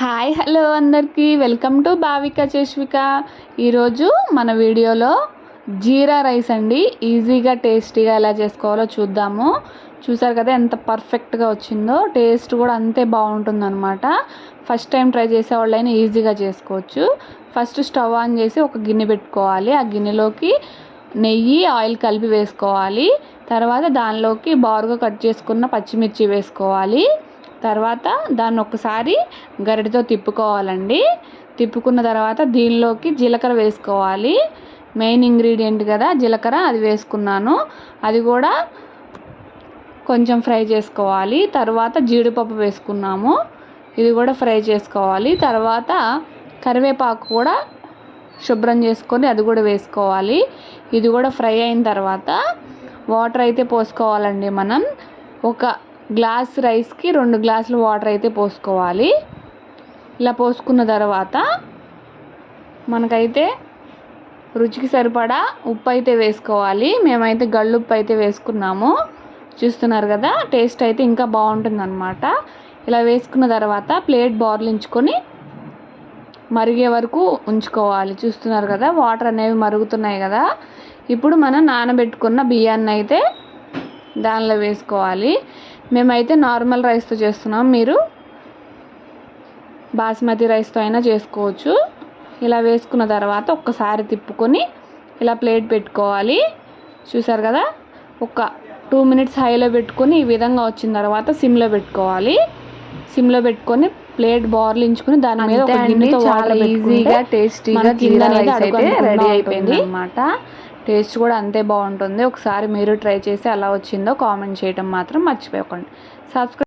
Hi hello అందరికీ. Welcome to Bhavika Cheshvika ఈరోజు మన వీడియోలో జీరా రైస్ అండి. ఈజీగా టేస్టీగా ఎలా చేసుకోవాలో చూద్దాము. చూసారు కదా ఎంత పర్ఫెక్ట్గా వచ్చిందో. టేస్ట్ కూడా అంతే బాగుంటుందన్నమాట. ఫస్ట్ టైం ట్రై చేసేవాళ్ళైనా ఈజీగా చేసుకోవచ్చు. ఫస్ట్ స్టవ్ ఆన్ చేసి ఒక గిన్నె పెట్టుకోవాలి. ఆ గిన్నెలోకి నెయ్యి ఆయిల్ కలిపి వేసుకోవాలి. తర్వాత దానిలోకి బారుగా కట్ చేసుకున్న పచ్చిమిర్చి వేసుకోవాలి. తర్వాత దాన్ని ఒకసారి గరిటతో తిప్పుకోవాలండి. తిప్పుకున్న తర్వాత దీనిలోకి జీలకర్ర వేసుకోవాలి. మెయిన్ ఇంగ్రీడియంట్ కదా జీలకర్ర అది వేసుకున్నాను. అది కూడా కొంచెం ఫ్రై చేసుకోవాలి. తర్వాత జీడిపప్పు వేసుకున్నాము. ఇది కూడా ఫ్రై చేసుకోవాలి. తర్వాత కరివేపాకు కూడా శుభ్రం చేసుకొని అది కూడా వేసుకోవాలి. ఇది కూడా ఫ్రై అయిన తర్వాత వాటర్ అయితే పోసుకోవాలండి మనం. ఒక గ్లాస్ రైస్కి రెండు గ్లాసులు వాటర్ అయితే పోసుకోవాలి. ఇలా పోసుకున్న తర్వాత మనకైతే రుచికి సరిపడా ఉప్పు అయితే వేసుకోవాలి. మేమైతే గళ్ళుప్పు అయితే వేసుకున్నాము. చూస్తున్నారు కదా టేస్ట్ అయితే ఇంకా బాగుంటుంది అనమాట ఇలా వేసుకున్న తర్వాత ప్లేట్ బార్లించుకొని మరిగే వరకు ఉంచుకోవాలి. చూస్తున్నారు కదా వాటర్ అనేవి మరుగుతున్నాయి కదా. ఇప్పుడు మనం నానబెట్టుకున్న బియ్యాన్ని అయితే దానిలో వేసుకోవాలి. మేమైతే నార్మల్ రైస్తో చేస్తున్నాం. మీరు బాస్మతి రైస్తో అయినా చేసుకోవచ్చు. ఇలా వేసుకున్న తర్వాత ఒక్కసారి తిప్పుకొని ఇలా ప్లేట్ పెట్టుకోవాలి. చూసారు కదా? ఒక టూ మినిట్స్ హైలో పెట్టుకొని ఈ విధంగా వచ్చిన తర్వాత సిమ్లో పెట్టుకోవాలి. సిమ్లో పెట్టుకొని ప్లేట్ బార్లించుకొని దాని మీద ఒక గిన్నెతో చాలా ఈజీగా టేస్టీగా అయితే రెడీ అయిపోయింది అనమాట టేస్ట్ కూడా అంతే బాగుంటుంది. ఒకసారి మీరు ట్రై చేసి ఎలా వచ్చిందో కామెంట్ చేయడం మాత్రం మర్చిపోకండి. సబ్స్క్రైబ్